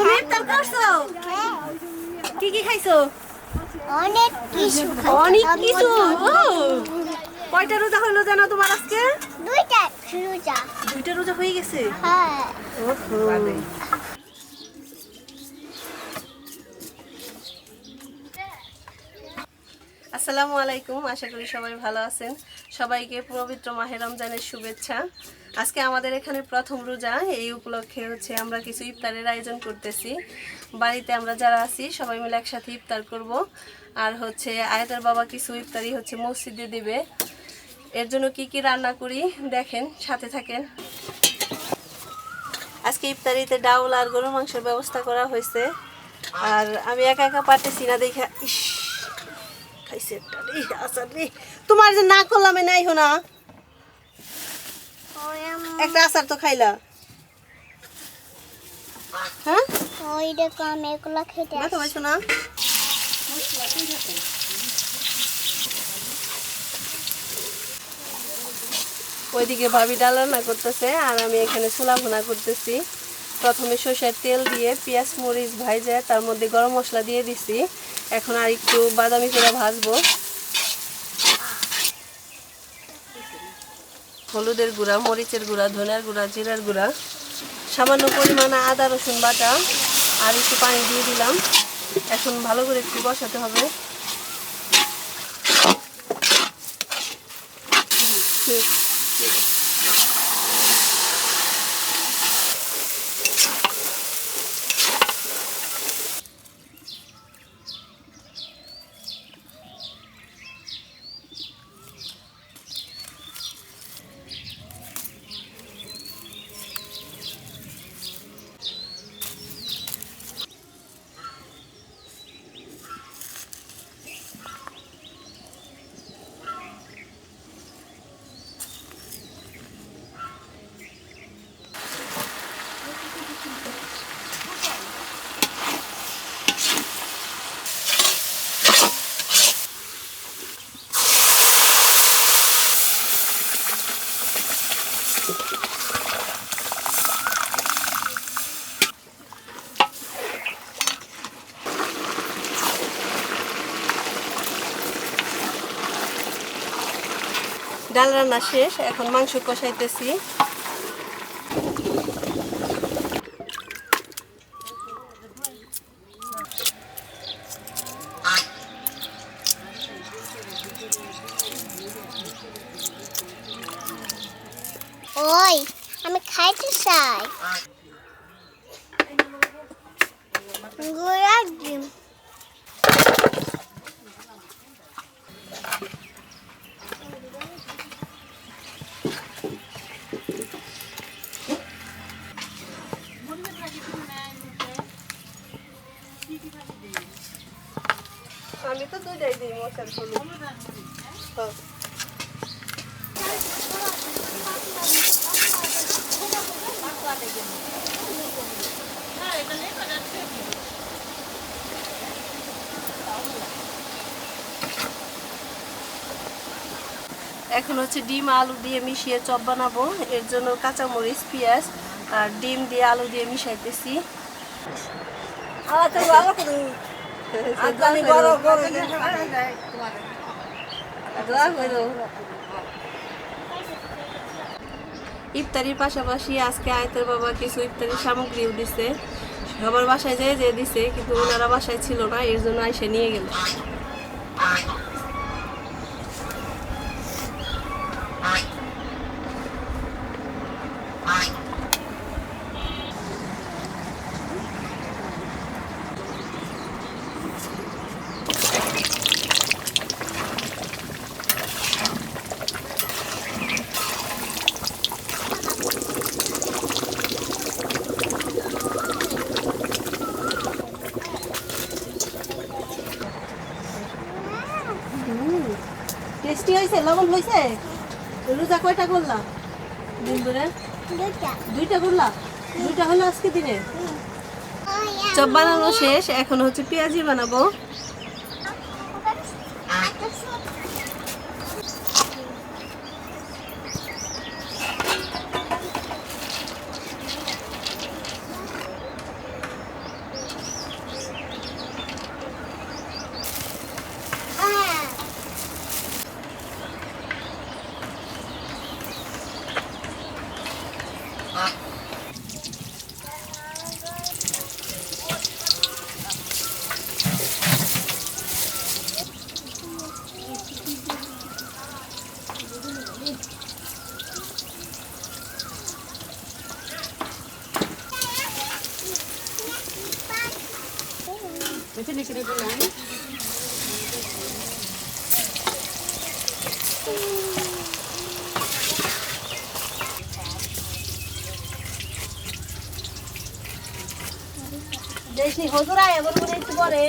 তুমি ইফতার করছ? কি কি খাইছো? অনেক কিছু অনেক কিছু? কয়টা রোজা হইল জানো তোমার আজকে? দুইটা রোজা। দুইটা রোজা হয়ে গেছে? হ্যাঁ। আসসালামু আলাইকুম আশা করি সবাই ভালো আছেন। সবাইকে পবিত্র মাহে রমজানের শুভেচ্ছা। আজকে আমাদের এখানে প্রথম রোজা, এই উপলক্ষে হচ্ছে আমরা কিছু ইফতারের আয়োজন করতেছি। বাড়িতে আমরা যারা আছি, সবাই মিলে একসাথে ইফতার করব। আর হচ্ছে আয়তার বাবা কিছু ইফতারি হচ্ছে মসজিদে দিবে। এর জন্য কি কি রান্না করি দেখেন, সাথে থাকেন। আজকে ইফতারিতে ডাউল আর গরুর মাংসের ব্যবস্থা করা হয়েছে। আর আমি একা একা পারতেছি না দেখা, ইস খাইছে একটা রে আসার রে তোমার যে না করলাম এ নাই না একটা আচার তো খাইলা। হ্যাঁ? ওই দেখো এগুলো খেতে ব্যথা পাইছো না ওইদিকে ভাবি ডাল রান্না করতেছে আর আমি এখানে ছোলা ভুনা করতেছি। প্রথমে সর্ষের তেল দিয়ে পেঁয়াজ মরিচ ভাইজে তার মধ্যে গরম মশলা দিয়ে দিছি। এখন আর একটু বাদামি করে ভাজবো। হলুদের গুঁড়া, মরিচের গুঁড়া, ধনের গুঁড়া, জিরার গুঁড়া, সামান্য পরিমাণে আদা, রসুন বাটা আর একটু পানি দিয়ে দিলাম। এখন ভালো করে একটু বসাতে হবে ঠিক, ঠিক। ডাল রান্না শেষ এখন মাংস কষাইতেছি। ওই আমি খাইতে চাই গুড়া ডিম আমি তো দুইটাই দিই মশার হলুদ হ্যাঁ। এখন হচ্ছে ডিম আলু দিয়ে মিশিয়ে চপ বানাবো। এর জন্য কাঁচামরিচ, পেঁয়াজ আর ডিম দিয়ে আলু দিয়ে মিশাইতেছি। দোয়া করো। ইফতারির পাশাপাশি আজকে আয়তের বাবা কিছু ইফতারির সামগ্রীও দিছে। সবার বাসায় যেয়ে যেয়ে দিছে কিন্তু ওনারা বাসায় ছিল না এর জন্য আইসে নিয়ে গেল। টেস্টি হয়েছে লবণ হয়েছে রোজা কয়টা করলাম দিন ধরে দুইটা করলাম দুইটা হলো আজকে দিনে? চপ বানানো শেষ এখন হচ্ছে পেঁয়াজি বানাবো। দেখি হজুরা এবার মনে একটু পরে।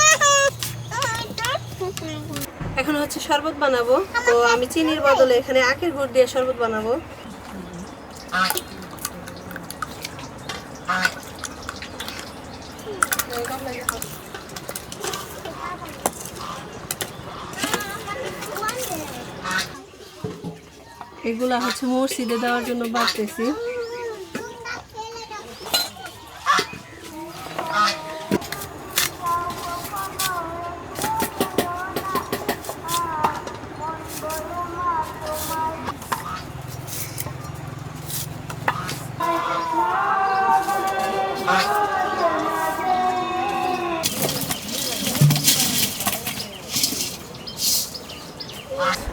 এখন হচ্ছে শরবত বানাবো। তো আমি চিনির বদলে এখানে আখের গুড় দিয়ে শরবত বানাবো। এগুলা হচ্ছে মসজিদে দেওয়ার জন্য বাড়তেছি।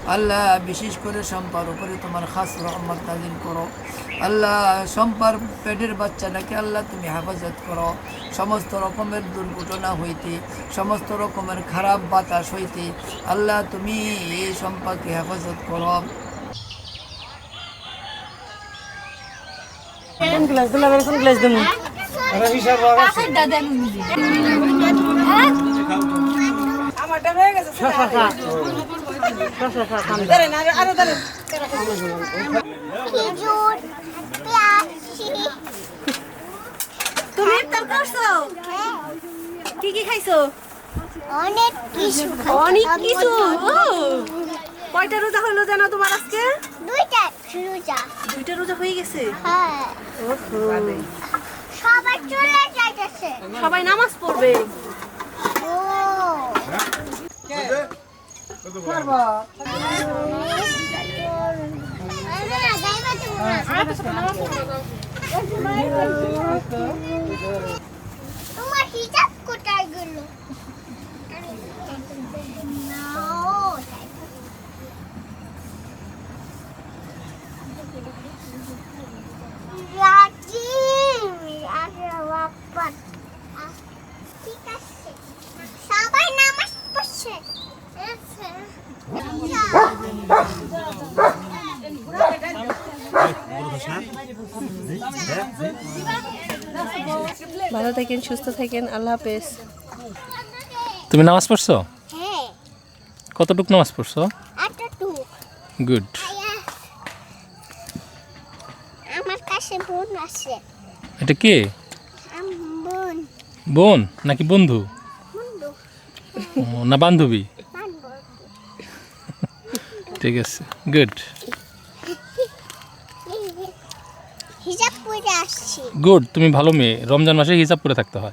আল্লাহ বিশেষ করে সম্পার উপরে তোমার খাস রহমত নাজিল করো। আল্লাহ সম্পার পেটের বাচ্চাটাকে আল্লাহ তুমি হেফাজত করো। সমস্ত রকমের দুর্ঘটনা হইতে সমস্ত রকমের খারাপ বাতাস হইতে আল্লাহ তুমি এই সম্পাকে হেফাজত করো। খেজুর পেঁয়াজ তুমি করছ কি কি খাইছো? অনেক কিছু অনেক কিছু কয়টা রোজা হলো জানো তোমার আজকে দুইটা রোজা দুইটা রোজা হয়ে গেছে হ্যাঁ সবাই চলে যাইতেছে সবাই নামাজ পড়বে। তোমার হিজাব কোথায় গেল ঠিক আছে সবাই নামাজ পড়ছে ভালো থাকেন সুস্থ থাকেন আল্লাহ হাফেজ। তুমি নামাজ পড়ছো? হ্যাঁ। কতটুক নামাজ পড়ছো? গুড। আমার কাছে বোন আছে। এটা কে? বোন। বোন? নাকি বন্ধু? বন্ধু। না বান্ধবী। ঠিক আছে গুড হিজাব পরে আসছি গুড তুমি ভালো মেয়ে। রমজান মাসে হিসাব করে থাকতে হয়।